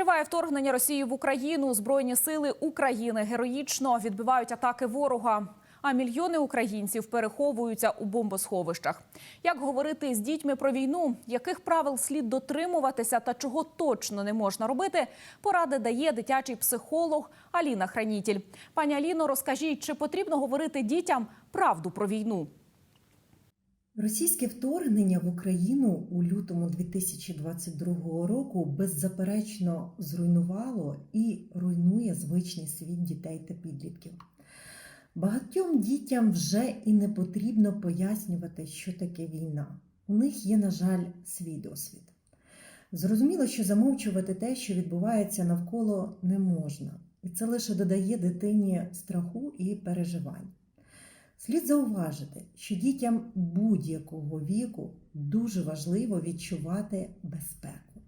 Триває вторгнення Росії в Україну. Збройні сили України героїчно відбивають атаки ворога. А мільйони українців переховуються у бомбосховищах. Як говорити з дітьми про війну, яких правил слід дотримуватися та чого точно не можна робити, поради дає дитячий психолог Аліна Хранітіль. Пані Аліно, розкажіть, чи потрібно говорити дітям правду про війну? Російське вторгнення в Україну у лютому 2022 року беззаперечно зруйнувало і руйнує звичний світ дітей та підлітків. Багатьом дітям вже і не потрібно пояснювати, що таке війна. У них є, на жаль, свій досвід. Зрозуміло, що замовчувати те, що відбувається навколо, не можна, і це лише додає дитині страху і переживань. Слід зауважити, що дітям будь-якого віку дуже важливо відчувати безпеку.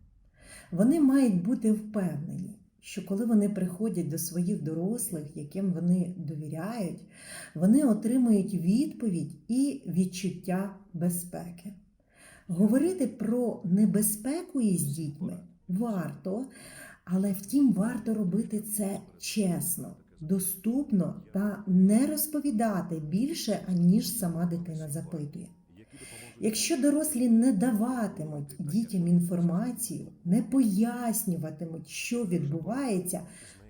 Вони мають бути впевнені, що коли вони приходять до своїх дорослих, яким вони довіряють, вони отримують відповідь і відчуття безпеки. Говорити про небезпеку із дітьми варто, але втім варто робити це чесно, доступно та не розповідати більше, аніж сама дитина запитує. Якщо дорослі не даватимуть дітям інформацію, не пояснюватимуть, що відбувається,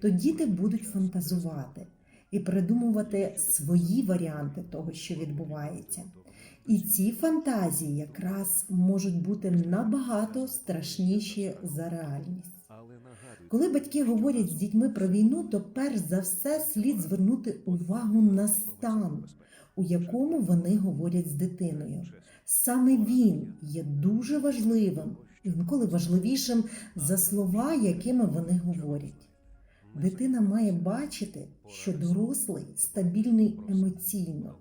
то діти будуть фантазувати і придумувати свої варіанти того, що відбувається. І ці фантазії якраз можуть бути набагато страшніші за реальність. Коли батьки говорять з дітьми про війну, то перш за все слід звернути увагу на стан, у якому вони говорять з дитиною. Саме він є дуже важливим, інколи важливішим за слова, якими вони говорять. Дитина має бачити, що дорослий стабільний емоційно.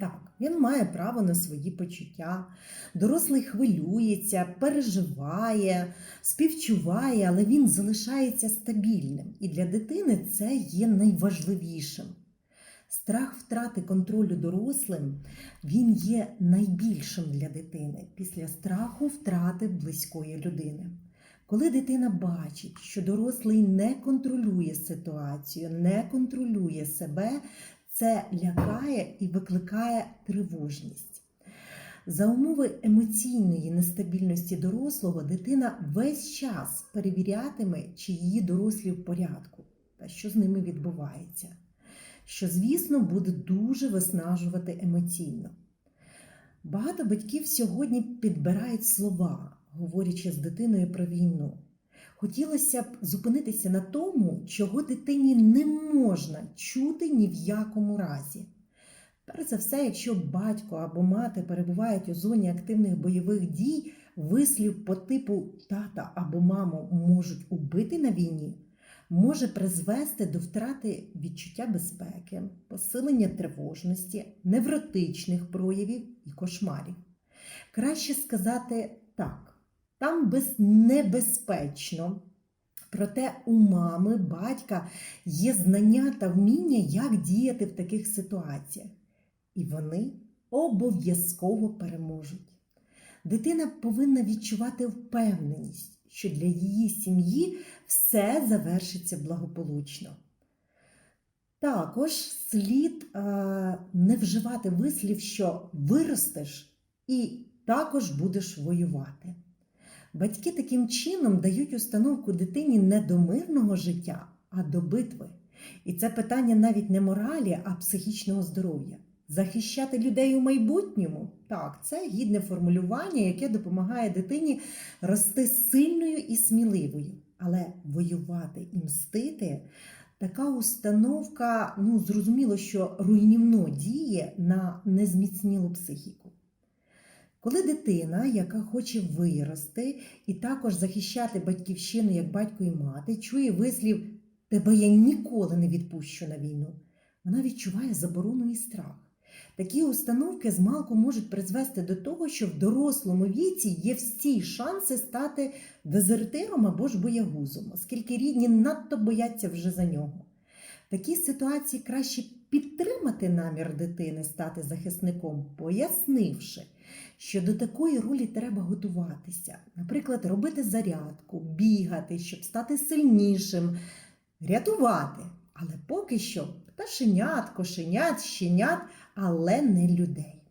Так, він має право на свої почуття. Дорослий хвилюється, переживає, співчуває, але він залишається стабільним. І для дитини це є найважливішим. Страх втрати контролю дорослим він є найбільшим для дитини після страху втрати близької людини. Коли дитина бачить, що дорослий не контролює ситуацію, не контролює себе, це лякає і викликає тривожність. За умови емоційної нестабільності дорослого дитина весь час перевірятиме, чи її дорослі в порядку та що з ними відбувається, що, звісно, буде дуже виснажувати емоційно. Багато батьків сьогодні підбирають слова, говорячи з дитиною про війну. Хотілося б зупинитися на тому, чого дитині не можна чути ні в якому разі. Перш за все, якщо батько або мати перебувають у зоні активних бойових дій, вислів по типу тата або маму можуть убити на війні, може призвести до втрати відчуття безпеки, посилення тривожності, невротичних проявів і кошмарів. Краще сказати так. Там безнебезпечно. Проте у мами, батька є знання та вміння, як діяти в таких ситуаціях. І вони обов'язково переможуть. Дитина повинна відчувати впевненість, що для її сім'ї все завершиться благополучно. Також слід е, не вживати вислів, що виростеш і також будеш воювати. Батьки таким чином дають установку дитині не до мирного життя, а до битви. І це питання навіть не моралі, а психічного здоров'я. Захищати людей у майбутньому так, це гідне формулювання, яке допомагає дитині рости сильною і сміливою. Але воювати і мстити така установка, ну зрозуміло, що руйнівно діє на незміцнілу психіку. Коли дитина, яка хоче вирости і також захищати батьківщину як батько і мати, чує вислів Тебе я ніколи не відпущу на війну, вона відчуває заборону і страх. Такі установки змалку можуть призвести до того, що в дорослому віці є всі шанси стати дезертиром або ж боягузом, оскільки рідні надто бояться вже за нього. В такій ситуації краще підтримати намір дитини стати захисником, пояснивши, що до такої ролі треба готуватися, наприклад, робити зарядку, бігати, щоб стати сильнішим, рятувати. Але поки що пташенят, кошенят, щенят, але не людей.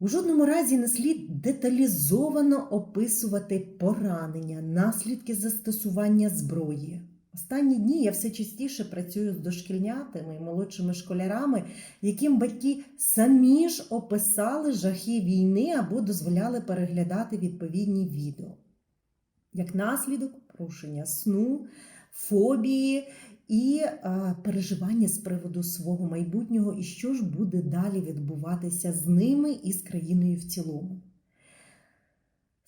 У жодному разі не слід деталізовано описувати поранення, наслідки застосування зброї. Останні дні я все частіше працюю з дошкільнятами і молодшими школярами, яким батьки самі ж описали жахи війни або дозволяли переглядати відповідні відео. Як наслідок порушення сну, фобії і е, переживання з приводу свого майбутнього, і що ж буде далі відбуватися з ними і з країною в цілому.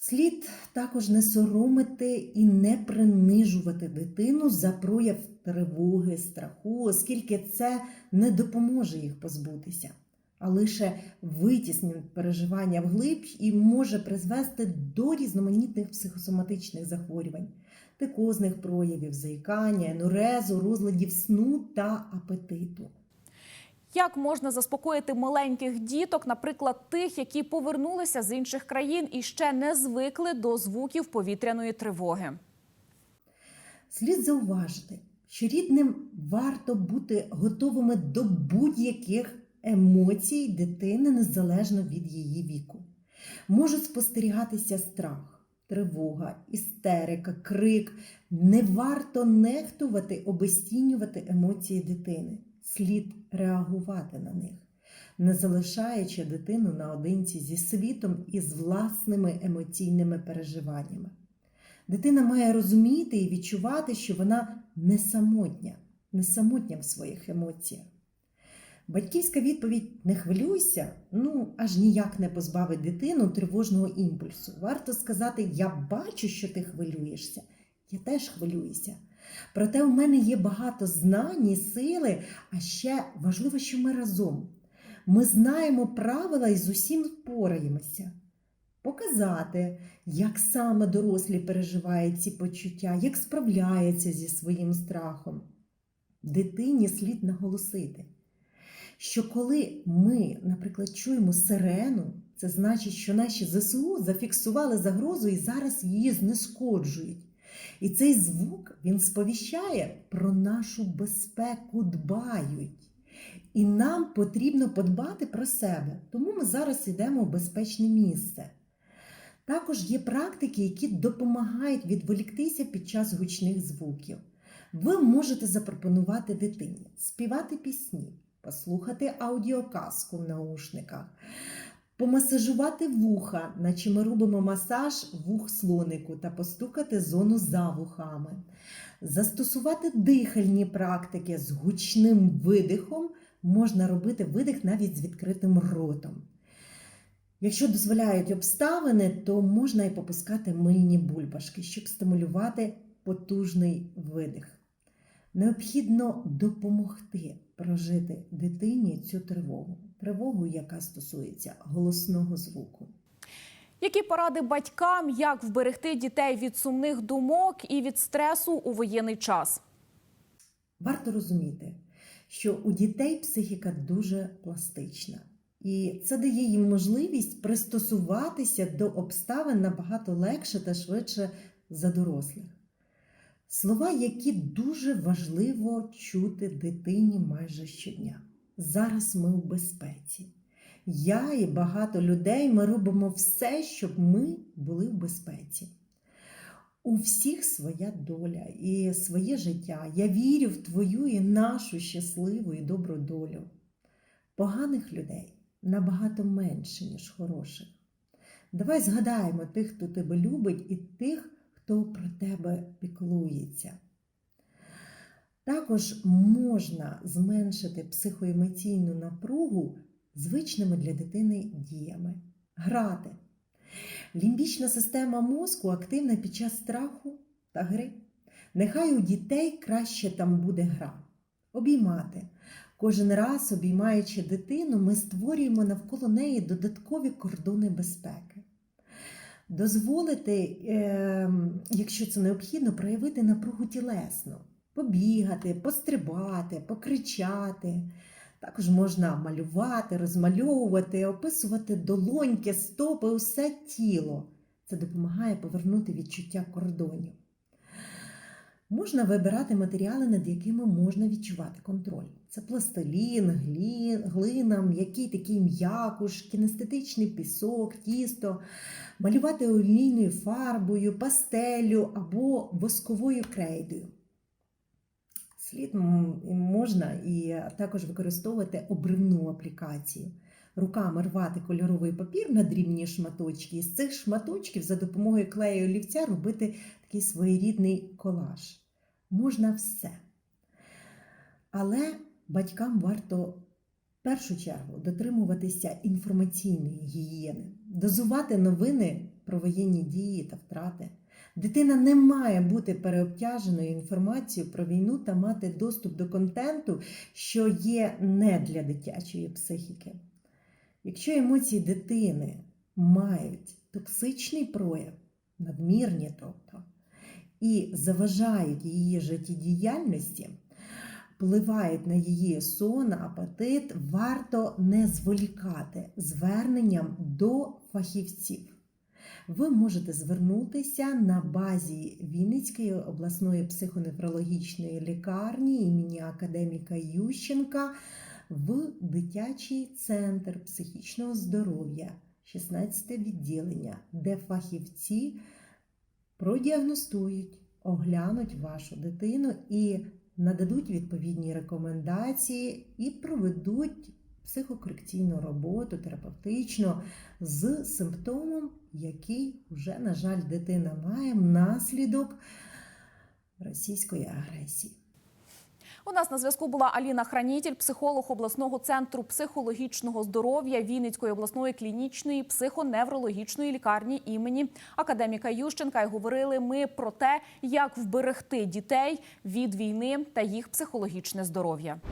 Слід також не соромити і не принижувати дитину за прояв тривоги, страху, оскільки це не допоможе їх позбутися, а лише витіснить переживання вглиб і може призвести до різноманітних психосоматичних захворювань, тикозних проявів, заїкання, енурезу, розладів сну та апетиту. Як можна заспокоїти маленьких діток, наприклад, тих, які повернулися з інших країн і ще не звикли до звуків повітряної тривоги? Слід зауважити, що рідним варто бути готовими до будь-яких емоцій дитини незалежно від її віку. Можуть спостерігатися страх, тривога, істерика, крик. Не варто нехтувати, обесцінювати емоції дитини. Слід реагувати на них, не залишаючи дитину наодинці зі світом і з власними емоційними переживаннями. Дитина має розуміти і відчувати, що вона не самотня, не самотня в своїх емоціях. Батьківська відповідь не хвилюйся, ну аж ніяк не позбавить дитину тривожного імпульсу. Варто сказати: Я бачу, що ти хвилюєшся, я теж хвилююся. Проте у мене є багато знань і сили, а ще важливо, що ми разом. Ми знаємо правила і з усім впораємося. Показати, як саме дорослі переживають ці почуття, як справляються зі своїм страхом. Дитині слід наголосити, що коли ми, наприклад, чуємо сирену, це значить, що наші ЗСУ зафіксували загрозу і зараз її знешкоджують. І цей звук він сповіщає про нашу безпеку, дбають. І нам потрібно подбати про себе, тому ми зараз йдемо в безпечне місце. Також є практики, які допомагають відволіктися під час гучних звуків. Ви можете запропонувати дитині співати пісні, послухати аудіоказку в наушниках, помасажувати вуха, наче ми робимо масаж вух слонику та постукати зону за вухами, застосувати дихальні практики з гучним видихом, можна робити видих навіть з відкритим ротом. Якщо дозволяють обставини, то можна і попускати мильні бульбашки, щоб стимулювати потужний видих. Необхідно допомогти прожити дитині цю тривогу, тривогу, яка стосується голосного звуку. Які поради батькам, як вберегти дітей від сумних думок і від стресу у воєнний час? Варто розуміти, що у дітей психіка дуже пластична, і це дає їм можливість пристосуватися до обставин набагато легше та швидше за дорослих. Слова, які дуже важливо чути дитині майже щодня. Зараз ми у безпеці. Я і багато людей ми робимо все, щоб ми були в безпеці. У всіх своя доля і своє життя. Я вірю в твою і нашу щасливу і добру долю. Поганих людей набагато менше, ніж хороших. Давай згадаємо тих, хто тебе любить, і тих, хто про тебе піклується. Також можна зменшити психоемоційну напругу звичними для дитини діями. Грати. Лімбічна система мозку активна під час страху та гри. Нехай у дітей краще там буде гра. Обіймати. Кожен раз, обіймаючи дитину, ми створюємо навколо неї додаткові кордони безпеки. Дозволити, е, якщо це необхідно, проявити напругу тілесно. побігати, пострибати, покричати. Також можна малювати, розмальовувати, описувати долоньки, стопи, усе тіло. Це допомагає повернути відчуття кордонів. Можна вибирати матеріали, над якими можна відчувати контроль. Це пластилін, глина, м'який такий м'якуш, кінестетичний пісок, тісто, малювати олійною фарбою, пастелю або восковою крейдою. Слід можна і також використовувати обривну аплікацію. Руками рвати кольоровий папір на дрібні шматочки, і з цих шматочків за допомогою клею олівця робити такий своєрідний колаж. Можна все. Але батькам варто в першу чергу дотримуватися інформаційної гігієни, дозувати новини про воєнні дії та втрати. Дитина не має бути переобтяженою інформацією про війну та мати доступ до контенту, що є не для дитячої психіки. Якщо емоції дитини мають токсичний прояв, надмірні, тобто, і заважають її життєдіяльності, впливають на її сон, апетит, варто не зволікати зверненням до фахівців. Ви можете звернутися на базі Вінницької обласної психоневрологічної лікарні імені академіка Ющенка в дитячий центр психічного здоров'я, 16 відділення, де фахівці продіагностують, оглянуть вашу дитину і нададуть відповідні рекомендації і проведуть психокорекційну роботу, терапевтичну з симптомом, який вже, на жаль, дитина має внаслідок російської агресії. У нас на зв'язку була Аліна Хранітель, психолог обласного центру психологічного здоров'я Вінницької обласної клінічної психоневрологічної лікарні імені академіка Ющенка. І говорили ми про те, як вберегти дітей від війни та їх психологічне здоров'я.